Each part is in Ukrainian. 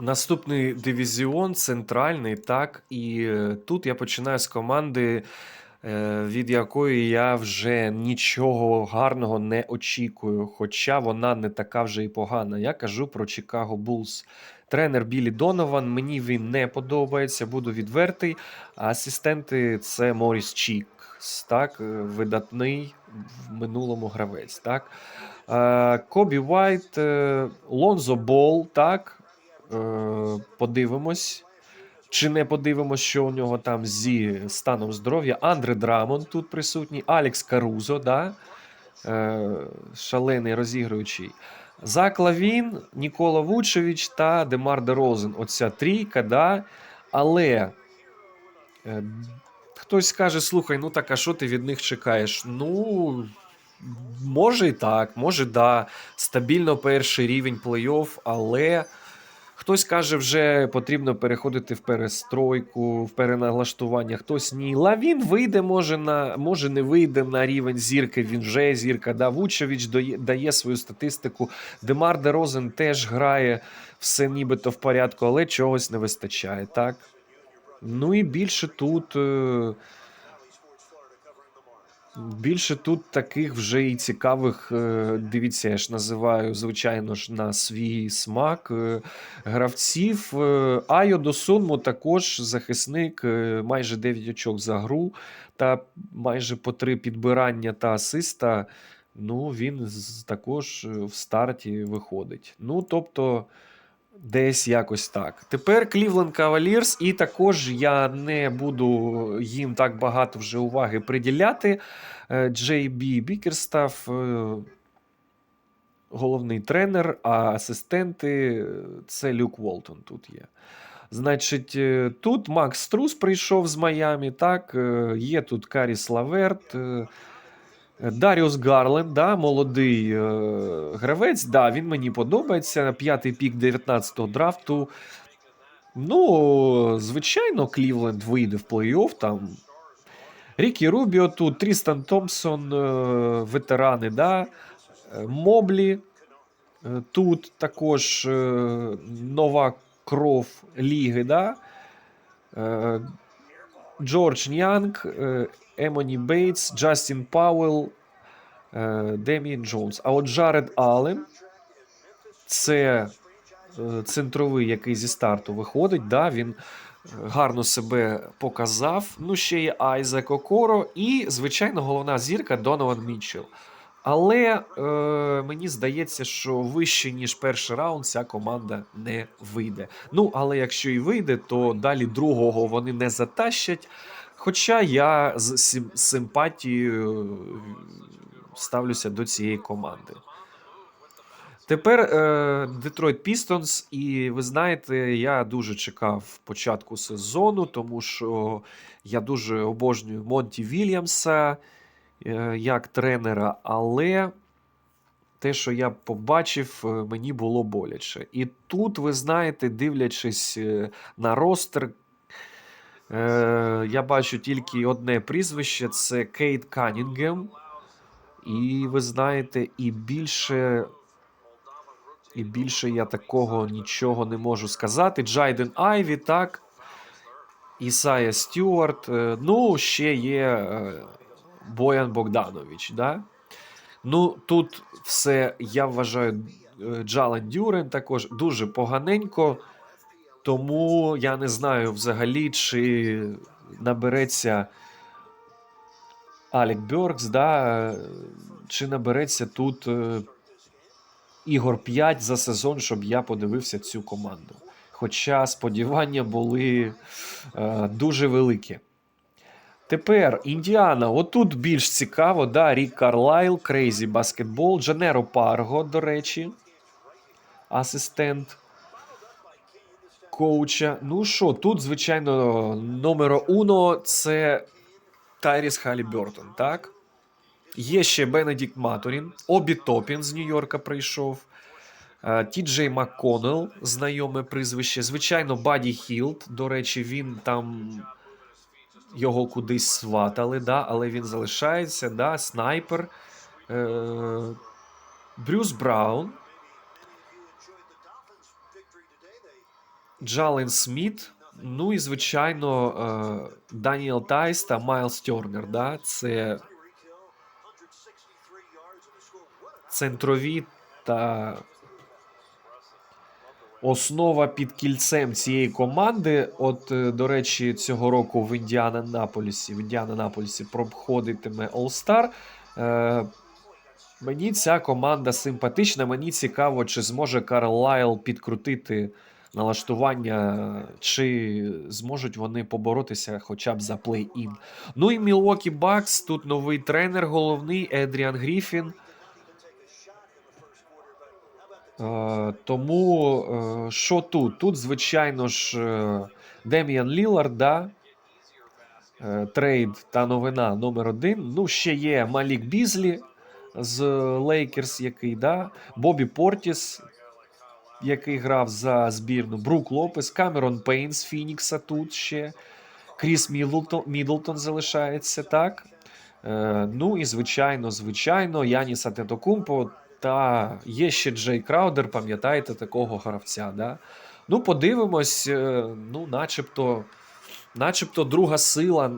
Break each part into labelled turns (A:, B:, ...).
A: Наступний дивізіон центральний, так. І е, тут я починаю з команди, е, від якої я вже нічого гарного не очікую. Хоча вона не така вже і погана. Я кажу про Чикаго Булls. Тренер Білі Донован. Мені він не подобається, буду відвертий. А асистенти це Моріс Чікс, так, е, видатний в минулому гравець. Так. Кобі Вайт, Лонзо Бол, так. Е, Подивимось. Чи не подивимось, що у нього там зі станом здоров'я. Андре Драмон тут присутній, Алекс Карузо, да? е, шалений розігруючий. Зак Лавін, Нікола Вучевич та Демар Дерозен. Оця трійка, да? але е, хтось скаже: слухай, ну так, а що ти від них чекаєш? Ну. Може і так, може да. Стабільно перший рівень плей-офф, але хтось каже, вже потрібно переходити в перестройку, в переналаштування. Хтось ні. Лавін вийде, може на може не вийде на рівень зірки. Він вже зірка. Да, Вучевич дає, свою статистику. Демар Дерозен теж грає все нібито в порядку, але чогось не вистачає, так? Ну і більше тут. Більше тут таких вже і цікавих, е, дивіться, я ж називаю, звичайно ж, на свій смак е, гравців. Е, Айо Досунмо також захисник, майже 9 очок за гру та майже по 3 підбирання та асиста. Ну, він також в старті виходить. Ну, тобто. Десь якось так. Тепер Cleveland Cavaliers, і також я не буду їм так багато вже уваги приділяти. Е, Джей Бі Бікерстаф, е, головний тренер, а асистенти е, це Люк Волтон тут є. Значить, тут Макс Струс прийшов з Майамі, так, є тут Каріс Лаверт. Е, Даріус Гарленд, да, молодий е, гравець. Да, він мені подобається. П'ятий пік 19-го драфту. Ну, звичайно, Клівленд вийде в плей-офф. Там. Рікі Рубіо тут, Трістан Томпсон, е, ветерани, да. Е, Моблі. е, Тут також е, нова кров ліги, да. Джордж Нянг, е, Емоні Бейтс, Джастін Пауел, е, Деміан Джонс. А от Джаред Аллен це е, центровий, який зі старту виходить. Да, він гарно себе показав. Ну, ще є Айзек Окоро і, звичайно, головна зірка Донован Мітчелл. Але е, мені здається, що вище, ніж перший раунд, ця команда не вийде. Ну, але якщо і вийде, то далі другого вони не затащать. Хоча я з сим- симпатією е, ставлюся до цієї команди. Тепер Детройт Пістонс, і ви знаєте, я дуже чекав початку сезону, тому що я дуже обожнюю Монті Вільямса як тренера, але те, що я побачив, е, мені було боляче. І тут, ви знаєте, дивлячись е, на ростер, е, я бачу тільки одне прізвище: це Кейт Канінгем. І ви знаєте, і більше. І більше я такого нічого не можу сказати. Джайден Айві, так. Ісая Стюарт. е, Ну, ще є е, Боян Богданович. Да? Ну, тут все, я вважаю, е, Джален Дюрен також дуже поганенько. Тому я не знаю взагалі, чи набереться Алік Бьоркс, да, чи набереться тут е, ігор 5 за сезон, щоб я подивився цю команду. Хоча сподівання були е, дуже великі. Тепер Індіана. Отут більш цікаво, да, Рік Карлайл, Крейзі Баскетбол, Джанеро Парго, до речі, асистент коуча. Ну що, тут, звичайно, номеро уно це Тайріс Халібертон, так? Є ще Бенедікт Маторін, Обі Топін з Нью-Йорка прийшов. е, Ті Джей МакКоннелл, знайоме прізвище. Звичайно, Баді Хілд. До речі, він там його кудись сватали, да, але він залишається. Да, снайпер. Е, Брюс Браун. Джален Сміт. Ну і, звичайно, е, Даніел Тайс та Майлз Тернер. Да? Це центрові та основа під кільцем цієї команди. От, е, до речі, цього року в Індіанаполісі, в Індіанаполісі проходитиме All-Star. Е, Мені ця команда симпатична. Мені цікаво, чи зможе Карл Лайл підкрутити налаштування, чи зможуть вони поборотися хоча б за плей-ін. Ну і Milwaukee Bucks, тут новий тренер головний Едріан Гріфін. Е, тому е, що тут? Тут, звичайно ж, е, Дем'ян Лілард, да? Е, трейд та новина номер один. Ну, ще є Малік Бізлі з Лейкерс, який, да? Бобі Портіс, який грав за збірну, Брук Лопес, Камерон Пейн з Фінікса тут ще. Кріс Мідлтон, Мідлтон залишається, так? Е, ну і звичайно, звичайно, Яніс Атетокумпо та є ще Джей Краудер, пам'ятаєте, такого гравця. Да? Ну, подивимось, е, ну, начебто, начебто друга сила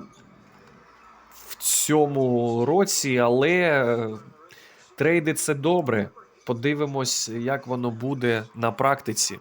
A: в цьому році, але е, трейди це добре. Подивимось, як воно буде на практиці.